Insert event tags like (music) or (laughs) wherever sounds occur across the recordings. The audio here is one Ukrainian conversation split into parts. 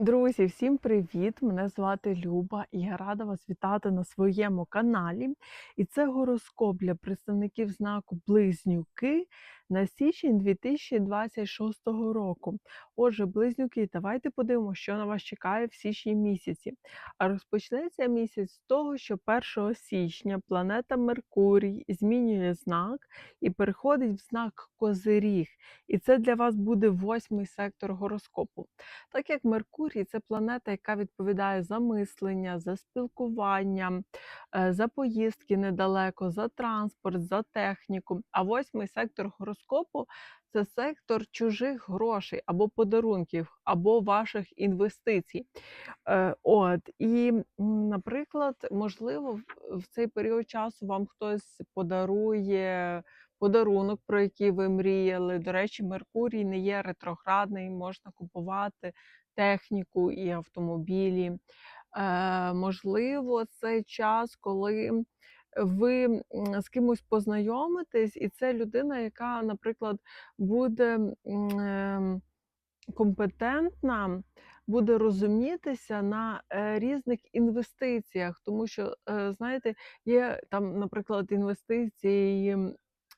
Друзі, всім привіт! Мене звати Люба, і я рада вас вітати на своєму каналі. І це гороскоп для представників знаку Близнюки на січень 2026 року. Отже, близнюки, давайте подивимося, що на вас чекає в січні місяці. А розпочнеться місяць з того, що 1 січня планета Меркурій змінює знак і переходить в знак Козиріг. І це для вас буде восьмий сектор гороскопу. Так як Меркурій це планета, яка відповідає за мислення, за спілкування, е, за поїздки недалеко, за транспорт, за техніку. А восьмий сектор гороскопу це сектор чужих грошей або подарунків, або ваших інвестицій. Е, От і, наприклад, можливо, в цей період часу вам хтось подарує подарунок, про який ви мріяли. До речі, Меркурій не є ретроградний, можна купувати техніку і автомобілі. Е, можливо, це час, коли ви з кимось познайомитесь, і це людина, яка, наприклад, буде ем, компетентна, буде розумітися на е, різних інвестиціях, тому що, е, знаєте, є там, наприклад, інвестиції.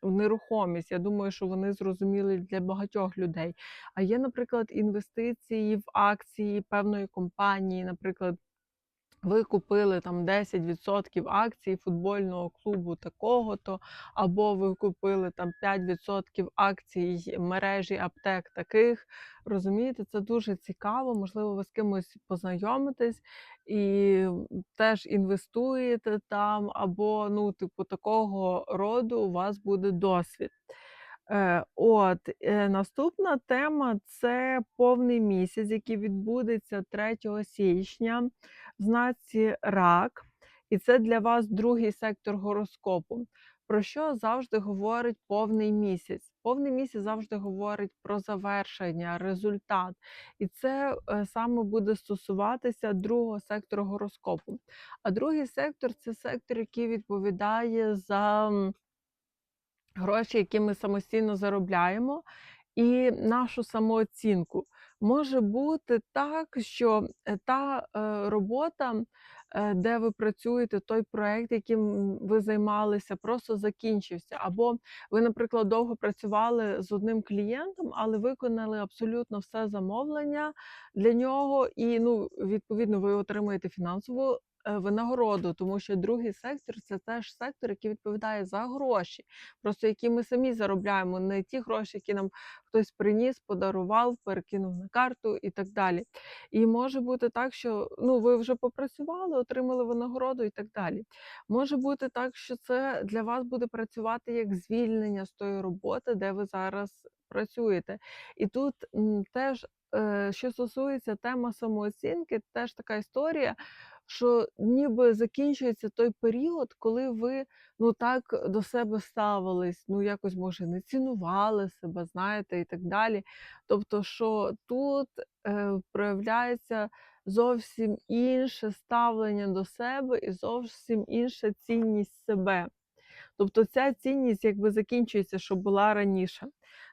В нерухомість, я думаю, що вони зрозуміли для багатьох людей. А є, наприклад, інвестиції в акції певної компанії, наприклад, ви купили там 10% акцій футбольного клубу такого-то, або ви купили там 5% акцій мережі аптек таких. Розумієте, це дуже цікаво. Можливо, ви з кимось познайомитесь і теж інвестуєте там, або ну, типу, такого роду у вас буде досвід. Е, от, е, наступна тема це повний місяць, який відбудеться 3 січня знаці Рак, і це для вас другий сектор гороскопу. Про що завжди говорить повний місяць? Повний місяць завжди говорить про завершення, результат. І це е, саме буде стосуватися другого сектору гороскопу. А другий сектор це сектор, який відповідає за гроші, які ми самостійно заробляємо, і нашу самооцінку. Може бути так, що е, та е, робота, е, де ви працюєте, той проект, яким ви займалися, просто закінчився. Або ви, наприклад, довго працювали з одним клієнтом, але виконали абсолютно все замовлення для нього, і ну, відповідно, ви отримуєте фінансову. Е, Винагороду, тому що другий сектор це теж сектор, який відповідає за гроші, просто які ми самі заробляємо, не ті гроші, які нам хтось приніс, подарував, перекинув на карту і так далі. І може бути так, що ну, ви вже попрацювали, отримали винагороду і так далі. Може бути так, що це для вас буде працювати як звільнення з тої роботи, де ви зараз працюєте. І тут теж. е, Що стосується теми самооцінки, теж така історія, що ніби закінчується той період, коли ви ну так до себе ставились, ну якось може не цінували себе, знаєте, і так далі. Тобто, що тут е, проявляється зовсім інше ставлення до себе і зовсім інша цінність себе. Тобто ця цінність якби закінчується, що була раніше.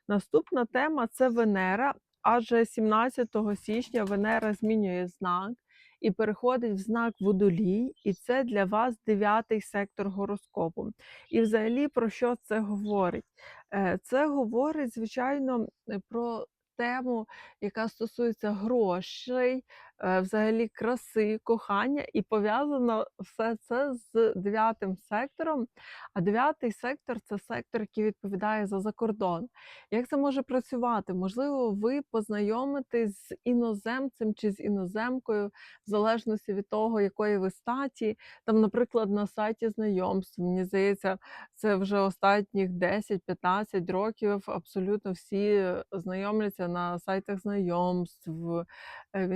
Наступна тема це Венера, адже 17 січня Венера змінює знак і переходить в знак Водолій, і це для вас дев'ятий сектор гороскопу. І взагалі про що це говорить? Е, Це говорить, звичайно, е, про тему, яка стосується грошей, взагалі краси, кохання, і пов'язано все це з дев'ятим сектором. А дев'ятий сектор це сектор, який відповідає за закордон. Як це може працювати? Можливо, ви познайомитесь з іноземцем чи з іноземкою, в залежності від того, якої ви статі. Там, наприклад, на сайті знайомств, мені здається, це вже останніх 10-15 років абсолютно всі знайомляться на сайтах знайомств, в е, в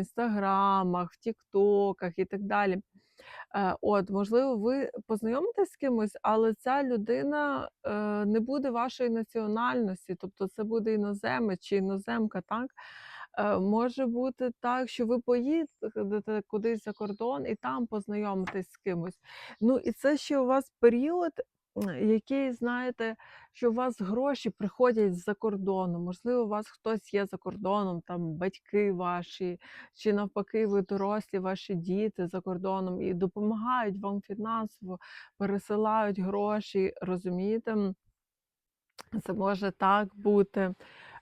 інстаграмах, в тіктоках і так далі. Е, От, можливо, ви познайомитесь з кимось, але ця людина е, не буде вашої національності, тобто це буде іноземець чи іноземка, так? Е, Може бути так, що ви поїдете кудись за кордон і там познайомитесь з кимось. Ну і це ще у вас період який, знаєте, що у вас гроші приходять з-за кордону. Можливо, у вас хтось є за кордоном, там батьки ваші, чи навпаки, ви дорослі, ваші діти за кордоном і допомагають вам фінансово, пересилають гроші, розумієте? Це може так бути.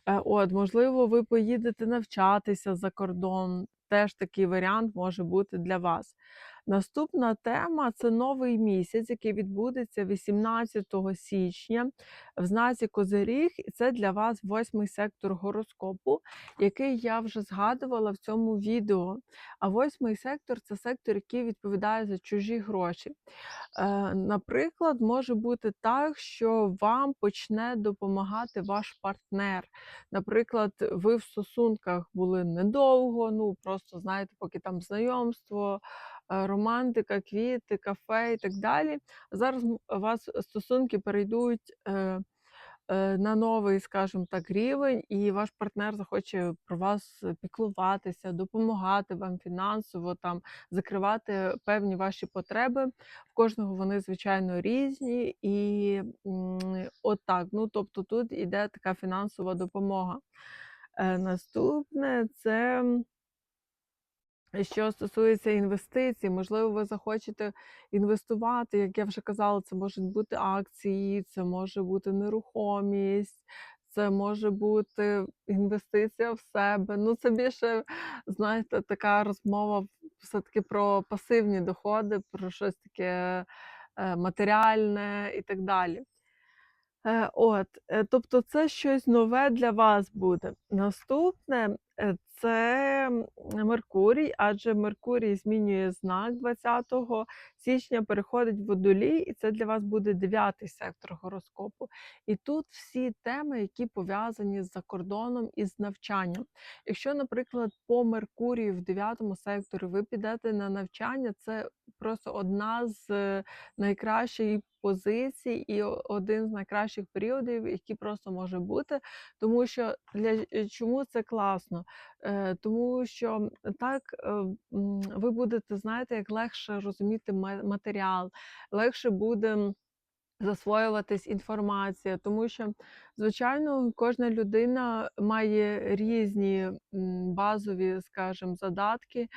Е, От, можливо, ви поїдете навчатися за кордон. Теж такий варіант може бути для вас. Наступна тема це новий місяць, який відбудеться 18 січня в знаці Козиріг, і це для вас восьмий сектор гороскопу, який я вже згадувала в цьому відео. А восьмий сектор це сектор, який відповідає за чужі гроші. Е, Наприклад, може бути так, що вам почне допомагати ваш партнер. Наприклад, ви в стосунках були недовго, ну просто знаєте, поки там знайомство, романтика, квіти, кафе і так далі. Зараз у вас стосунки перейдуть. е, е, На новий, скажімо так, рівень, і ваш партнер захоче про вас піклуватися, допомагати вам фінансово, там закривати певні ваші потреби. В кожного вони, звичайно, різні, і от так. Ну, тобто тут іде така фінансова допомога. Е, Наступне це. Що стосується інвестицій, можливо, ви захочете інвестувати, як я вже казала, це можуть бути акції, це може бути нерухомість, це може бути інвестиція в себе. Ну, це більше, знаєте, така розмова все-таки про пасивні доходи, про щось таке е, матеріальне і так далі. Е, от, е, тобто це щось нове для вас буде. Наступне це Меркурій, адже Меркурій змінює знак 20 січня, переходить в водолій, і це для вас буде дев'ятий сектор гороскопу. І тут всі теми, які пов'язані з закордоном і з навчанням. Якщо, наприклад, по Меркурію в дев'ятому секторі ви підете на навчання, це просто одна з е, найкращих позицій і один з найкращих періодів, які просто може бути. Тому що для е, чому це класно? Е, Тому що так е, ви будете, знаєте, як легше розуміти матеріал, легше буде. Засвоюватись інформація, тому що, звичайно, кожна людина має різні базові, скажімо, задатки.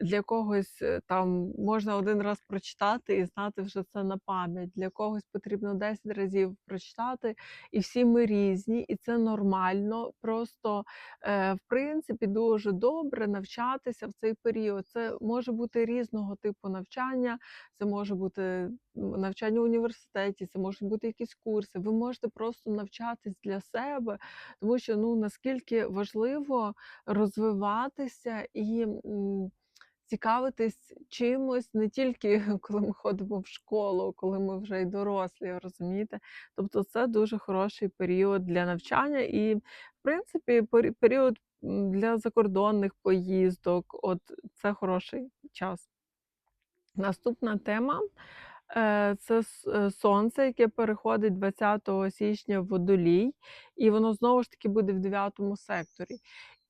Для когось е, там можна один раз прочитати і знати вже це на пам'ять. Для когось потрібно 10 разів прочитати, і всі ми різні, і це нормально. Просто, е, в принципі, дуже добре навчатися в цей період. Це може бути різного типу навчання, це може бути навчання в університеті, це можуть бути якісь курси. Ви можете просто навчатись для себе, тому що ну наскільки важливо розвиватися і цікавитись чимось не тільки (laughs) коли ми ходимо в школу, коли ми вже й дорослі, розумієте? Тобто це дуже хороший період для навчання і, в принципі, період для закордонних поїздок. От це хороший час. Наступна тема це е, сонце, яке переходить 20 січня в водолій, і воно знову ж таки буде в 9 секторі.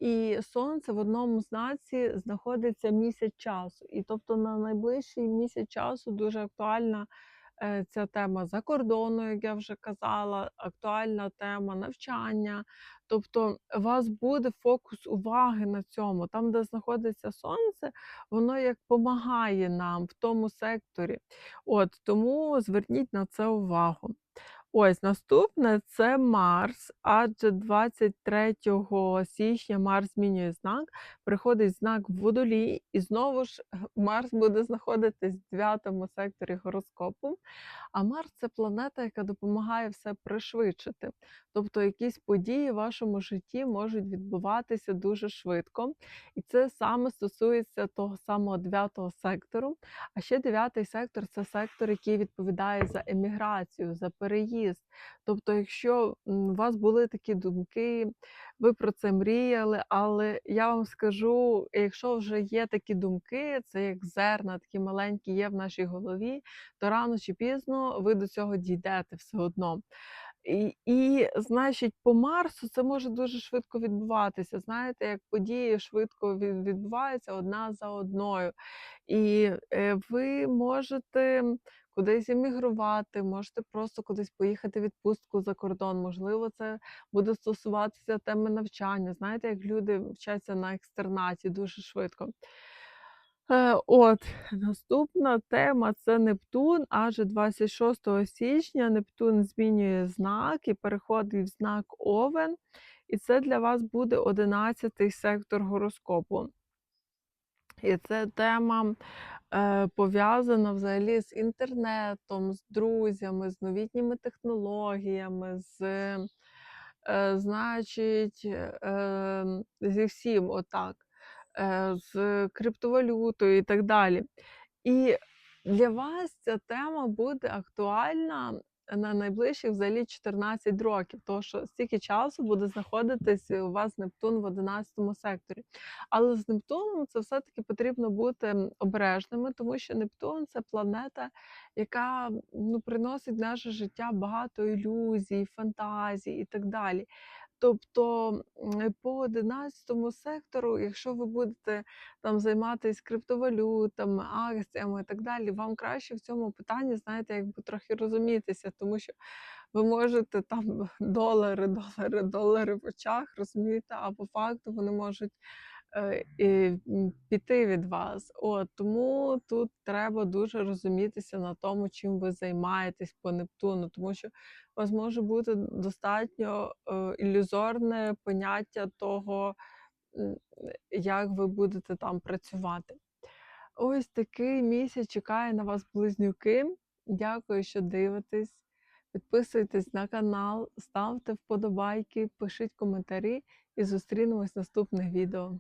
І сонце в одному знаці знаходиться місяць часу. І тобто на найближчий місяць часу дуже актуальна е, ця тема за кордону, як я вже казала, актуальна тема навчання. Тобто, у вас буде фокус уваги на цьому. Там, де знаходиться сонце, воно як допомагає нам в тому секторі. От тому зверніть на це увагу. Ось наступне це Марс, адже 23 січня Марс змінює знак, приходить знак водолій, і знову ж Марс буде знаходитись в 9 секторі гороскопу. А Марс це планета, яка допомагає все пришвидшити. Тобто якісь події в вашому житті можуть відбуватися дуже швидко. І це саме стосується того самого 9 сектору. А ще дев'ятий сектор це сектор, який відповідає за еміграцію, за переїзд. Тобто, якщо у вас були такі думки, ви про це мріяли, але я вам скажу, якщо вже є такі думки, це як зерна, такі маленькі є в нашій голові, то рано чи пізно ви до цього дійдете все одно. І, і значить, по Марсу це може дуже швидко відбуватися. Знаєте, як події швидко відбуваються одна за одною. І е, ви можете, кудись емігрувати, можете просто кудись поїхати відпустку за кордон. Можливо, це буде стосуватися теми навчання. Знаєте, як люди вчаться на екстернаті дуже швидко. Е, от, наступна тема це Нептун. Аж 26 січня Нептун змінює знак і переходить в знак Овен. І це для вас буде 11-й сектор гороскопу. І це тема е, пов'язана взагалі з інтернетом, з друзями, з новітніми технологіями, з, е, значить, е, зі всім отак, е, з криптовалютою і так далі. І для вас ця тема буде актуальна на найближчих взагалі 14 років, тому що стільки часу буде знаходитись у вас Нептун в 11 секторі. Але з Нептуном це все-таки потрібно бути обережними, тому що Нептун це планета, яка ну, приносить в наше життя багато ілюзій, фантазій і так далі. Тобто по 11 сектору, якщо ви будете там займатися криптовалютами, акціями і так далі, вам краще в цьому питанні, знаєте, якби трохи розумітися, тому що ви можете там (laughs) долари, долари, долари в очах, розумієте, а по факту вони можуть піти від вас. От тому тут треба дуже розумітися на тому, чим ви займаєтесь по Нептуну, тому що у вас може бути достатньо е, ілюзорне поняття того, як ви будете там працювати. Ось такий місяць чекає на вас близнюки. Дякую, що дивитесь. Підписуйтесь на канал, ставте вподобайки, пишіть коментарі і зустрінемось в наступних відео.